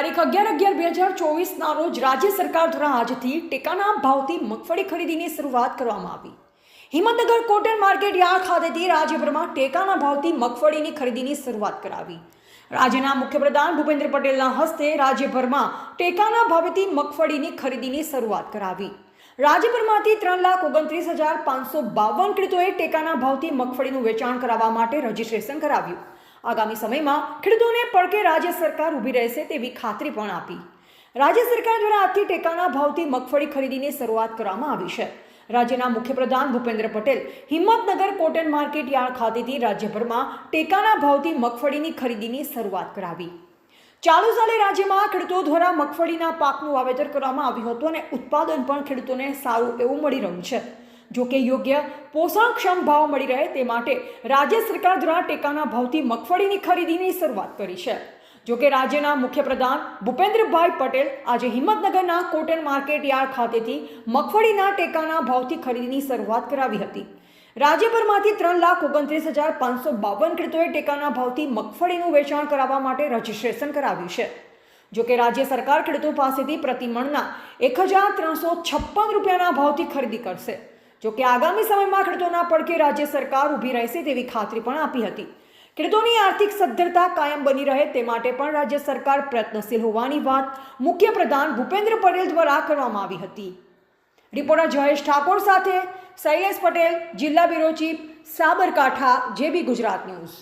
હજાર ચોવીસના રોજ રાજ્ય સરકાર દ્વારા આજથી ટેકાના ભાવથી મગફળી ખરીદીની શરૂઆત કરવામાં આવી. હિંમતનગર કોટન માર્કેટ યાર્ડ ખાતેથી રાજ્યભરમાં ટેકાના ભાવથી મગફળીની ખરીદીની શરૂઆત કરાવી. રાજ્યના મુખ્યપ્રધાન ભૂપેન્દ્ર પટેલના હસ્તે રાજ્યભરમાં ટેકાના ભાવેથી મગફળીની ખરીદીની શરૂઆત કરાવી. રાજ્યભરમાંથી ત્રણ લાખ ઓગણત્રીસ હજાર પાંચસો બાવન ખેડૂતોએ ટેકાના ભાવથી મગફળીનું વેચાણ કરાવવા માટે રજીસ્ટ્રેશન કરાવ્યું. આગામી સમયમાં ખેડૂતોને પડકે રાજ્ય સરકાર ઊભી રહેશે તેવી ખાતરી પણ આપી. રાજ્ય સરકાર દ્વારા આજથી ટેકાના ભાવથી મગફળી ખરીદીની શરૂઆત કરવામાં આવી છે. રાજ્યના મુખ્યપ્રધાન Bhupendra Patel Himmatnagar cotton market yard ખાતેથી રાજ્યભરમાં ટેકાના ભાવથી મગફળીની ખરીદીની શરૂઆત કરાવી. ચાલુ સાલે રાજ્યમાં ખેડૂતો દ્વારા મગફળીના પાકનું વાવેતર કરવામાં આવ્યું હતું અને ઉત્પાદન પણ ખેડૂતોને સારું એવું મળી રહ્યું છે. જો કે યોગ્ય પોષણક્ષમ ભાવ મળી રહે તે માટે રાજ્ય સરકાર દ્વારા ટેકાના ભાવથી મગફળીની ખરીદીની શરૂઆત કરી છે. જો કે રાજ્યના મુખ્યપ્રધાન ભૂપેન્દ્રભાઈ પટેલ આજે હિંમતનગરના કોટન માર્કેટ યાર્ડ ખાતેથી મગફળીના ટેકાના ભાવથી ખરીદીની શરૂઆત કરાવી હતી. રાજ્યભરમાંથી ત્રણ લાખ ઓગણત્રીસ હજાર પાંચસો બાવન ખેડૂતોએ ટેકાના ભાવથી મગફળીનું વેચાણ કરાવવા માટે રજીસ્ટ્રેશન કરાવ્યું છે. જો કે રાજ્ય સરકાર ખેડૂતો પાસેથી પ્રતિમણના એક હજાર ત્રણસો છપ્પન રૂપિયાના ભાવથી ખરીદી કરશે. જો કે આગામી સમયમાં ખેડૂતોના પડકે રાજ્ય સરકાર ઊભી રહેશે તેવી ખાતરી પણ આપી હતી. ખેડૂતોની આર્થિક સદ્ધરતા કાયમ બની રહે તે માટે પણ રાજ્ય સરકાર પ્રયત્નશીલ હોવાની વાત મુખ્યપ્રધાન ભૂપેન્દ્ર પટેલ દ્વારા કરવામાં આવી હતી. રિપોર્ટર જયેશ ઠાકોર સાથે શૈલેષ પટેલ, જિલ્લા bureau chief Sabarkantha, JB Gujarat news.